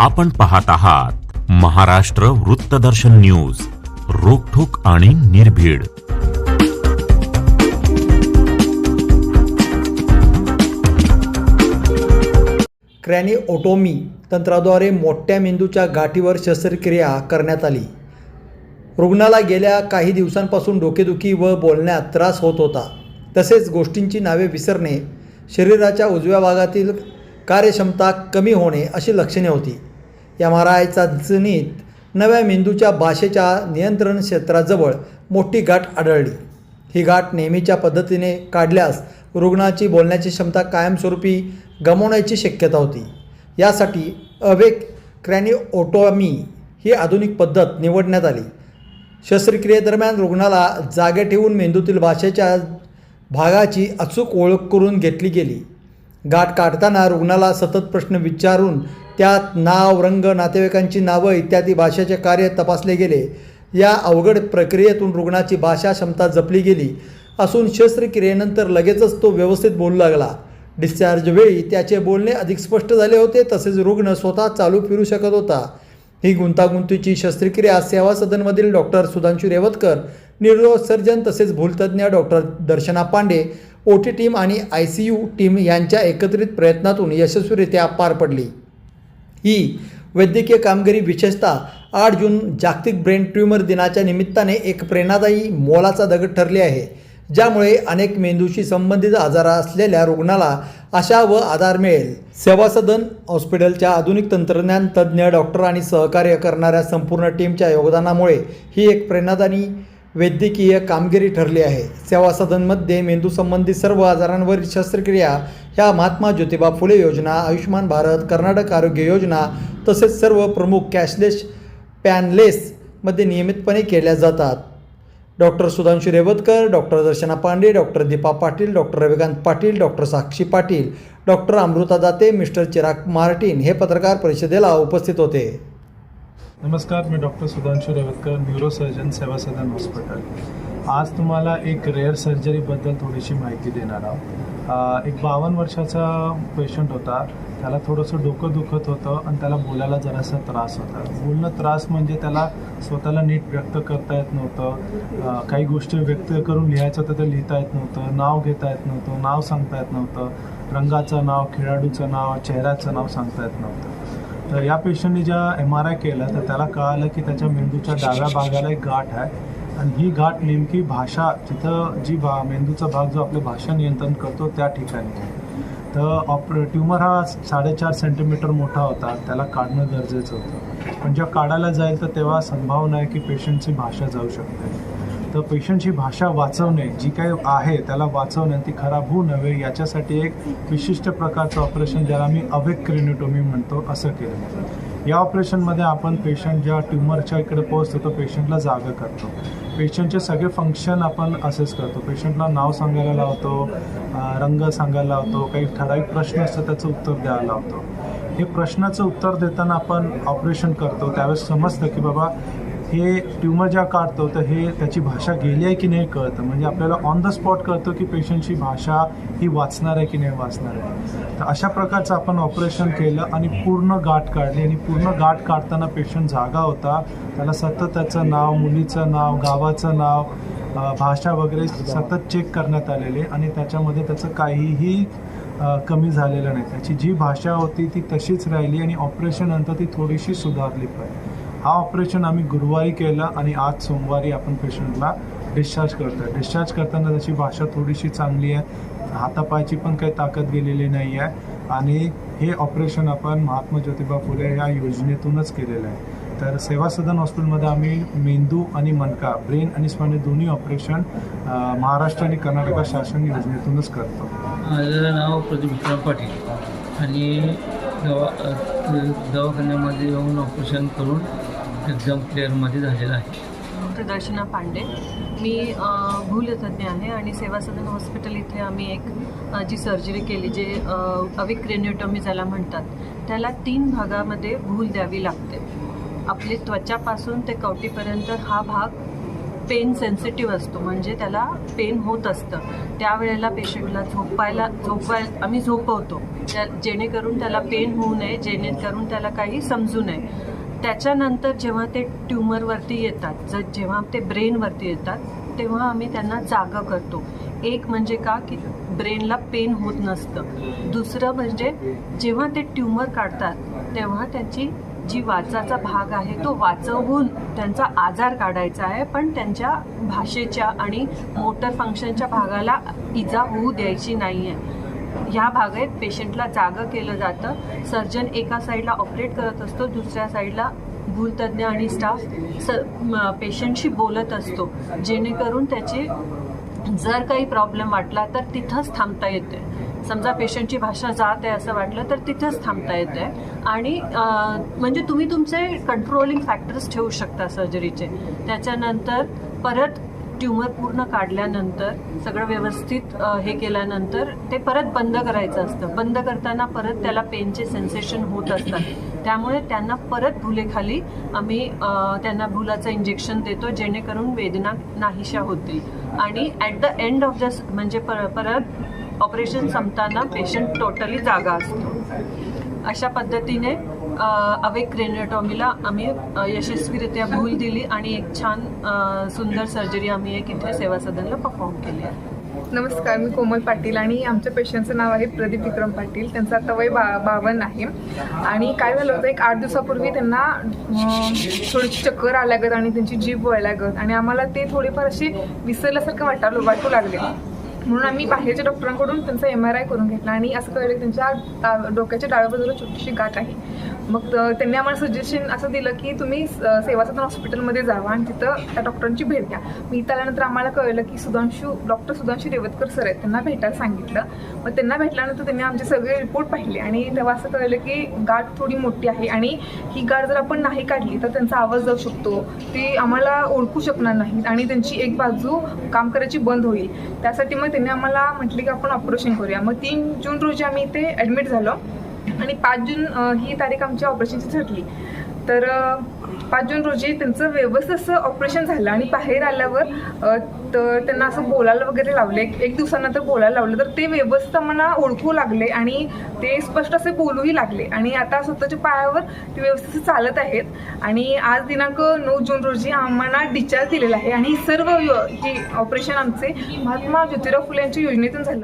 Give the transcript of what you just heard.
आपण पाहत आहात महाराष्ट्र वृत्तदर्शन न्यूज रोखोक आणि निर्भीड. क्रॅनिओटोमी तंत्राद्वारे मोठ्या मेंदूच्या गाठीवर शस्त्रक्रिया करण्यात आली. रुग्णाला गेल्या काही दिवसांपासून डोकेदुखी व बोलण्यात त्रास होत होता. तसेच गोष्टींची नावे विसरणे शरीराच्या उजव्या भागातील कार्यक्षमता कमी होणे अशी लक्षणे होती. एम आर आयचा चाचणीत नव्या मेंदूच्या भाषेच्या नियंत्रण क्षेत्राजवळ मोठी गाठ आढळली. ही गाठ नेहमीच्या पद्धतीने काढल्यास रुग्णाची बोलण्याची क्षमता कायमस्वरूपी गमावण्याची शक्यता होती. यासाठी अवेक क्रॅनिओटॉमी ही आधुनिक पद्धत निवडण्यात आली. शस्त्रक्रियेदरम्यान रुग्णाला जागे ठेवून मेंदूतील भाषेच्या भागाची अचूक ओळख करून घेतली गेली. गाठ काढताना रुग्णाला सतत प्रश्न विचारून त्यात नाव रंग नातेवाईकांची नावं इत्यादी भाषेचे कार्य तपासले गेले. या अवघड प्रक्रियेतून रुग्णाची भाषा क्षमता जपली गेली असून शस्त्रक्रियेनंतर लगेचच तो व्यवस्थित बोलू लागला. डिस्चार्ज वेळी त्याचे बोलणे अधिक स्पष्ट झाले होते तसेच रुग्ण स्वतः चालू फिरू शकत होता. ही गुंतागुंतीची शस्त्रक्रिया सेवा सदनमधील doctor Sudhanshu Revatkar neuro surgeon तसेच भूलतज्ञ doctor Darshana Pande O T team आणि आय सी यू टीम यांच्या एकत्रित प्रयत्नातून यशस्वीरित्या पार पडली. ही वैद्यकीय कामगिरी विशेषतः आठ जून जागतिक ब्रेन ट्यूमर दिनाच्या निमित्ताने एक प्रेरणादायी मोलाचा दगड ठरले आहे ज्यामुळे अनेक मेंदूशी संबंधित आजार असलेल्या रुग्णाला आशा व आधार मिळेल. सेवा सदन हॉस्पिटलच्या आधुनिक तंत्रज्ञान तज्ज्ञ डॉक्टर आणि सहकार्य करणाऱ्या संपूर्ण टीमच्या योगदानामुळे ही एक प्रेरणादायी वैद्यकीय कामगिरी ठरली आहे. सेवा सदनमध्ये मेंदूसंबंधी सर्व आजारांवरील शस्त्रक्रिया ह्या महात्मा ज्योतिबा फुले योजना आयुष्मान भारत कर्नाटक आरोग्य योजना तसेच सर्व प्रमुख कॅशलेस पॅनलेसमध्ये नियमितपणे केल्या जातात. Doctor Sudhanshu Revatkar doctor Darshana Pande doctor Deepa Patil doctor Ravikant Patil doctor Sakshi Patil doctor Amruta Date mister Chirag Martin हे पत्रकार परिषदेला उपस्थित होते. नमस्कार मी doctor Sudhanshu Revatkar neurosurgeon Seva Sadan hospital आज तुम्हाला एक रेअर सर्जरीबद्दल थोडीशी माहिती देणार आहोत. एक बावन्न वर्षाचा पेशंट होता. त्याला थोडंसं डोकं दुखत होतं आणि त्याला बोलायला जरासा त्रास होता. बोलणं त्रास म्हणजे त्याला स्वतःला नीट व्यक्त करता येत नव्हतं. काही गोष्टी व्यक्त करून लिहायचं तर ते लिहिता येत नव्हतं. नाव घेता येत नव्हतं. नाव सांगता येत नव्हतं. रंगाचं नाव खेळाडूचं नाव चेहऱ्याचं नाव सांगता येत नव्हतं. तर या पेशंटने ज्या एम आर आय केला तर त्याला कळालं की त्याच्या मेंदूच्या डाव्या भागाला एक गाठ आहे. आणि ही गाठ नेमकी भाषा तिथं जी भा मेंदूचा भाग जो आपले भाषा नियंत्रण करतो त्या ठिकाणी आहे. तर ऑप ट्युमर हा साडेचार सेंटीमीटर मोठा होता. त्याला काढणं गरजेचं होतं. पण जेव्हा काढायला जाईल तर तेव्हा संभावना आहे की पेशंटची भाषा जाऊ शकते. तर पेशंटची भाषा वाचवणे जी काही आहे त्याला वाचवणे ती खराब होऊ नव्हे याच्यासाठी एक विशिष्ट प्रकारचं ऑपरेशन ज्याला मी अवेक क्रिनिटोमी म्हणतो असं केलं. या ऑपरेशनमध्ये आपण पेशंट ज्या ट्युमरच्या इकडे पोहोचतो तो पेशंटला जागा करतो. पेशंटचे सगळे फंक्शन आपण असेस करतो. पेशंटला नाव सांगायला लावतो रंग सांगायला लावतो काही ठराविक प्रश्न असतात त्याचं उत्तर द्यायला लावतो. हे प्रश्नाचं उत्तर देताना आपण ऑपरेशन करतो. त्यावेळेस समजतं की बाबा हे ट्युमर ज्या काढतो तर हे त्याची भाषा गेली आहे की नाही कळतं? म्हणजे आपल्याला ऑन द स्पॉट कळतं की पेशंटची भाषा ही वाचणार आहे की नाही वाचणार आहे. तर अशा प्रकारचं आपण ऑपरेशन केलं आणि पूर्ण गाठ काढली आणि पूर्ण गाठ काढताना पेशंट जागा होता. त्याला सतत त्याचं नाव मुलीचं नाव गावाचं नाव भाषा वगैरे सतत चेक करण्यात आलेले आणि त्याच्यामध्ये त्याचं काहीही कमी झालेलं नाही. त्याची जी भाषा होती ती तशीच राहिली आणि ऑपरेशननंतर ती थोडीशी सुधारली पाहिजे हा ऑपरेशन आम्ही गुरुवारी केलं आणि आज सोमवारी आपण पेशंटला डिस्चार्ज करतो डिस्चार्ज करताना त्याची भाषा थोडीशी चांगली आहे. हातापायची पण काही ताकद गेलेली नाही आहे. आणि हे ऑपरेशन आपण महात्मा ज्योतिबा फुले या योजनेतूनच केलेलं आहे. तर सेवा सदन हॉस्पिटलमध्ये आम्ही मेंदू आणि मनका ब्रेन आणि स्पायनल दोन्ही ऑपरेशन महाराष्ट्र आणि कर्नाटक शासन योजनेतूनच करतो. माझं नाव प्रदीप विक्रम पाटील. आणि दवा दवाखान्यामध्ये येऊन ऑपरेशन करून एक्झाम क्लिअरमध्ये झालेलं आहे. प्रदर्शना पांडे. मी भूल भूलतज्ञ आहे आणि सेवा सदन हॉस्पिटल इथे आम्ही एक जी सर्जरी केली जे अविक्रेन्युटॉमी ज्याला म्हणतात त्याला तीन भागामध्ये भूल द्यावी लागते. आपली त्वचापासून ते कवटीपर्यंत हा भाग पेन सेन्सिटिव्ह असतो म्हणजे त्याला पेन होत असतं. त्यावेळेला पेशंटला झोपायला झोपाय आम्ही झोपवतो. त्या जेणेकरून त्याला पेन होऊ नये जेणेकरून त्याला काही समजू नये. त्याच्यानंतर जेव्हा ते ट्युमरवरती येतात जर जेव्हा ते ब्रेनवरती येतात तेव्हा आम्ही त्यांना जागं करतो. एक म्हणजे का? की ब्रेनला पेन होत नसतं. दुसरं म्हणजे जेव्हा ते ट्युमर काढतात तेव्हा त्याची जी वाचाचा भाग आहे तो वाचवून त्यांचा आजार काढायचा आहे पण त्यांच्या भाषेच्या आणि मोटर फंक्शनच्या भागाला इजा होऊ द्यायची नाही आहे ह्या भागात पेशंटला जागं केलं जातं. सर्जन एका साईडला ऑपरेट करत असतो दुसऱ्या साईडला भूलतज्ञ आणि स्टाफ स पेशंटशी बोलत असतो. जेणेकरून त्याची जर काही प्रॉब्लेम वाटला तर तिथंच थांबता येते समजा पेशंटची भाषा जात आहे असं वाटलं तर तिथंच थांबता येते आणि म्हणजे तुम्ही तुमचे कंट्रोलिंग फॅक्टर्स ठेवू शकता सर्जरीचे त्याच्यानंतर परत ट्युमर पूर्ण काढल्यानंतर सगळं व्यवस्थित हे केल्यानंतर ते परत बंद करायचं असतं. बंद करताना परत त्याला पेनचे सेन्सेशन होत असतात. त्यामुळे त्यांना परत भुलेखाली आम्ही त्यांना भुलाचं इंजेक्शन देतो जेणेकरून वेदना नाहीशा होतील. आणि at the end of the म्हणजे पर परत ऑपरेशन संपताना पेशंट टोटली जागा असतो. अशा पद्धतीने अ, अवेक आम्ही यशस्वीरित्या भूल दिली आणि एक छान सुंदर सर्जरी आम्ही एक इथे सेवा सदनला परफॉर्म केली आहे. नमस्कार मी कोमल पाटील आणि आमच्या पेशंटचं नाव आहे प्रदीप विक्रम पाटील. त्यांचं आता वय बा बावन्न आहे. आणि काय झालं होतं एक आठ दिवसापूर्वी त्यांना थोडीशी चक्कर आल्यागत आणि त्यांची जीभ वळल्यागत आणि आम्हाला ते थोडेफार असे विसरल्यासारखं वाटायला वाटू लागले. म्हणून आम्ही बाहेरच्या डॉक्टरांकडून त्यांचा एम आर आय करून घेतला आणि असं कळलं की त्यांच्या डा- डोक्याच्या डाव्या बाजूला छोटीशी गाठ आहे. मग त्यांनी आम्हाला सजेशन असं दिलं की तुम्ही स- सेवा सदन हॉस्पिटलमध्ये जावा आणि तिथं त्या डॉक्टरांची भेट घ्या. मी इथं आल्यानंतर आम्हाला कळलं की सुधांशू डॉक्टर सुधांशू रेवतकर सर आहेत. त्यांना भेटायला सांगितलं. मग त्यांना भेटल्यानंतर त्यांनी आमचे सगळे रिपोर्ट पाहिले आणि तेव्हा असं कळलं की गाठ थोडी मोठी आहे आणि ही गाठ जर आपण नाही काढली तर त्यांचा आवाज जाऊ शकतो. ती आम्हाला ओळखू शकणार नाहीत आणि त्यांची एक बाजू काम करायची बंद होईल. त्यासाठी मग त्यांनी आम्हाला म्हटले की आपण ऑपरेशन करूया. मग तीन जून रोजी आम्ही इथे ॲडमिट झालो. आणि पाच जून ही तारीख आमच्या ऑपरेशनची ठरली. तर पाच जून रोजी त्यांचं व्यवस्थित असं ऑपरेशन झालं आणि बाहेर आल्यावर तर त्यांना असं बोलायला वगैरे लावले. एक दिवसानंतर बोलायला लावलं. तर ते व्यवस्थित आम्हाला ओळखू लागले आणि ते स्पष्ट असे बोलूही लागले. आणि आता स्वतःच्या पायावर ते व्यवस्थित चालत आहेत. आणि आज दिनांक नऊ जून रोजी आम्हाला डिस्चार्ज दिलेला आहे. आणि सर्व यो- हे ऑपरेशन आमचे महात्मा ज्योतिराव फुले यांच्या योजनेतून झालं.